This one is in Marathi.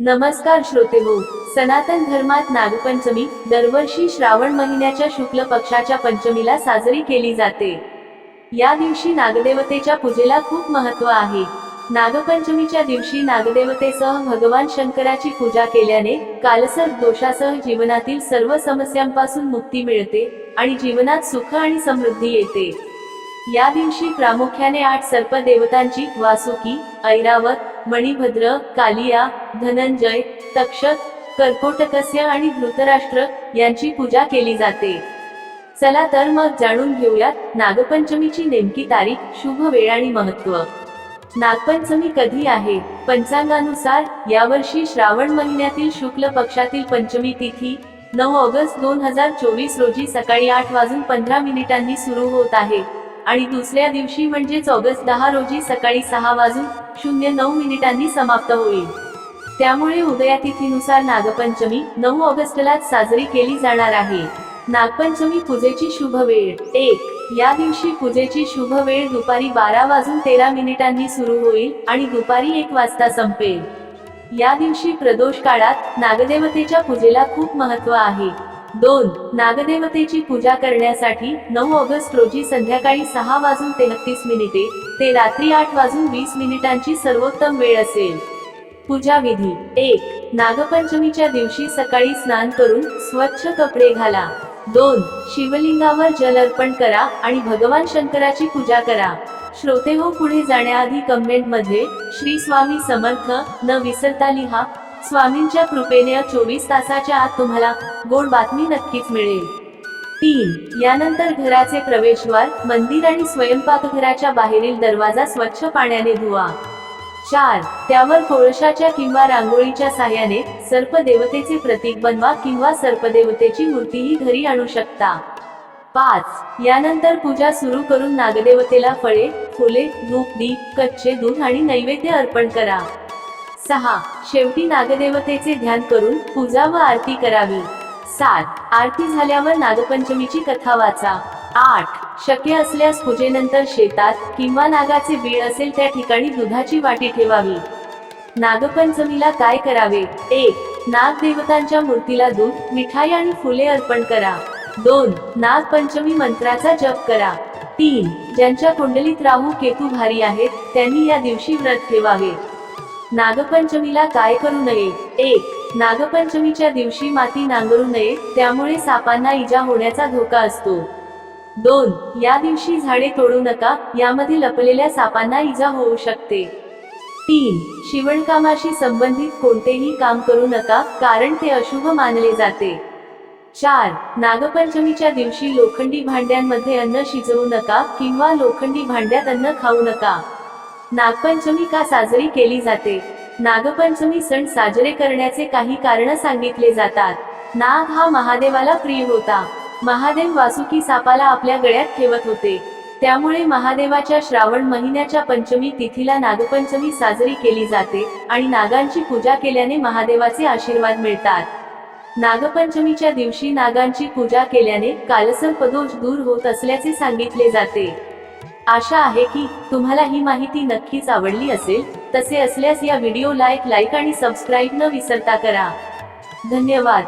नमस्कार श्रोते हो सनातन धर्मात नागपंचमी दरवर्षी श्रावण महिन्याच्या शुक्ल पक्षाच्या पंचमीला साजरी केली जाते. या दिवशी नागदेवतेच्या पूजेला खूप महत्त्व आहे. नागपंचमीच्या दिवशी नागदेवतेसह भगवान शंकराची पूजा केल्याने कालसर्प दोषासह जीवनातील सर्व समस्यांपासून मुक्ती मिळते आणि जीवनात सुख आणि समृद्धी येते. या दिवशी प्रामुख्याने आठ सर्प देवतांची वासुकी ऐरावत मणिभद्र कालिया धनंजय तक्षक कर्कोटकस्य आणि धृतराष्ट्र यांची पूजा केली जाते. चला तर मग जाणून घेऊयात नागपंचमीची नेमकी तारीख शुभ वेळ आणि महत्त्व नागपंचमी कधी आहे? पंचांगानुसार यावर्षी श्रावण महिन्यातील शुक्ल पक्षातील पंचमी तिथी नऊ ऑगस्ट दोन हजार चोवीस रोजी सकाळी आठ वाजून पंधरा मिनिटांनी सुरू होत आहे. आणि दुसऱ्या दिवशी म्हणजेच ऑगस्ट दहा रोजी सकाळी सहा वाजून शून्य नऊ मिनिटांनी समाप्त होईल. त्यामुळे उदयातिथीनुसार नागपंचमी नऊ ऑगस्टलाच साजरी केली जाणार आहे. नागपंचमी पूजेची शुभ वेळ. एक या दिवशी पूजेची शुभ वेळ दुपारी बारा वाजून तेरा मिनिटांनी सुरू होईल आणि दुपारी एक वाजता संपेल. या दिवशी प्रदोष काळात नागदेवतेच्या पूजेला खूप महत्त्व आहे. दोन नागदेवतेची पूजा करण्यासाठी नऊ ऑगस्ट रोजी संध्याकाळी सहा वाजून तेहतीस मिनिटे ते रात्री आठ वाजून वीस मिनिटांची सर्वोत्तम वेळ असेल. पूजा विधी एक नागपंचमीच्या दिवशी सकाळी स्नान करून स्वच्छ कपडे घाला. दोन शिवलिंगावर जल अर्पण करा आणि भगवान शंकराची पूजा करा. श्रोते हो पुढे जाण्याआधी कमेंटमध्ये श्री स्वामी समर्थ न विसरता लिहा. स्वामींच्या कृपेने चोवीस तासाच्या आत तुम्हाला गोड बातमी नक्कीच मिळेल. तीन यानंतर घराचे प्रवेशद्वार मंदिर आणि स्वयंपाकघराच्या बाहेरील दरवाजा स्वच्छ पाण्याने धुवा. चार त्यावर कोळशाच्या किंवा रांगोळीच्या साह्याने सर्पदेवतेचे प्रतीक बनवा किंवा सर्पदेवतेची मूर्तीही घरी आणू शकता. पाच. यानंतर पूजा सुरू करून नागदेवतेला फळे फुले धूप दीप कच्चे दूध आणि नैवेद्य अर्पण करा. सहा. शेवटी नागदेवतेचे ध्यान करून पूजा व आरती करावी. सात. आरती झाल्यावर नागपंचमीची कथा वाचा. आठ. शक्य असल्यास पूजेनंतर शेतात किंवा नागाचे बीळ असेल त्या ठिकाणी दुधाची वाटी ठेवावी. नागपंचमीला काय करावे? एक नाग देवतांच्या मूर्तीला दूध मिठाई आणि फुले अर्पण करा. दोन नागपंचमी मंत्राचा जप करा. तीन ज्यांच्या कुंडलीत राहू केतू भारी आहेत त्यांनी या दिवशी व्रत ठेवावे. नागपंचमीला काय करू नये? एक नागपंचमीच्या दिवशी माती नांगरू नये त्यामुळे सापांना इजा होण्याचा धोका असतो. दोन या दिवशी झाडे तोडू नका यामध्ये लपलेल्या सापांना इजा होऊ शकते. तीन शिवणकामाशी संबंधित कोणतेही काम करू नका कारण ते अशुभ मानले जाते. चार नागपंचमीच्या दिवशी लोखंडी भांड्यांमध्ये अन्न शिजवू नका किंवा लोखंडी भांड्यात अन्न खाऊ नका. नागपंचमी का साजरी केली जाते? नागपंचमी सण साजरे करण्याचे काही कारण सांगितले जातात. नाग हा महादेवाला प्रिय होता. महादेव वासुकी सापाला आपल्या गळ्यात ठेवत होते. त्यामुळे महादेवाच्या श्रावण महिन्याच्या पंचमी तिथीला नागपंचमी साजरी केली जाते आणि नागांची पूजा केल्याने महादेवाचे आशीर्वाद मिळतात. नागपंचमीच्या दिवशी नागांची पूजा केल्याने कालसर्पदोष दूर होत असल्याचे सांगितले जाते. आशा आहे की तुम्हाला ही माहिती नक्कीच आवडली असेल तसे असल्यास या व्हिडिओला एक लाईक आणि सबस्क्राईब न विसरता करा. धन्यवाद.